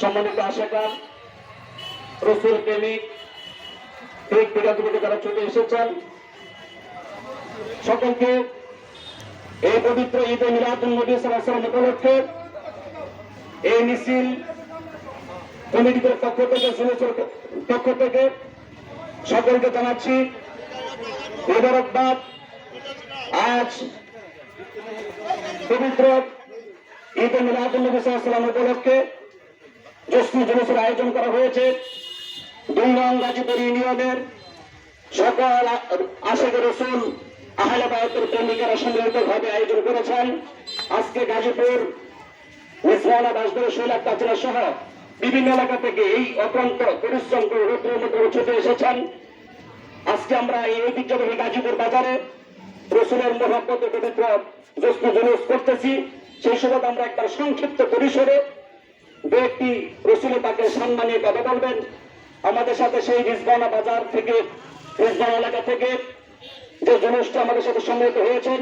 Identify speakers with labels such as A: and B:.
A: সম্মানিত আশাকার, রসুল প্রেমিক যারা চলে এসেছেন। সকলকে এই পবিত্র ঈদে মিলাদুল নবী সাল্লাম উপলক্ষে এই মিছিল কমিটিদের পক্ষ থেকে সুরেশের পক্ষ থেকে সকলকে জানাচ্ছি, মোবারকবাদ। আজ পবিত্র ঈদে মিলাদুল নবী সাল্লাম উপলক্ষে জশ্ন জুলুসের আয়োজন করা হয়েছে। দুই নং গাজীপুর ইউনিয়নের সকল আশেখ রসুল, আহলে বায়তের প্রেমিকারা সম্মিলিত ভাবে আয়োজন করেছেন। আজকে গাজীপুর মিসমানা বাসগড় শৈলাক কাচরা সহ বিভিন্ন এলাকা থেকে এই অক্লান্ত পরিশ্রম করে রৌদ্রের মধ্যে এসেছেন। আজকে আমরা এই ঐতিহ্যবাহী গাজীপুর বাজারে রসুলের মোহাম্মত পবিত্র জশ্ন জুলুস করতেছি। সেই সুবাদ আমরা একবার সংক্ষিপ্ত পরিসরে দু একটি রসুলের তাকে সম্মানীয় কথা বলবেন। আমাদের সাথে সেই রিজবানা বাজার থেকে রিজবানা এলাকা থেকে যে জনুষ্ঠ আমাদের সাথে সম্মিলিত হয়েছেন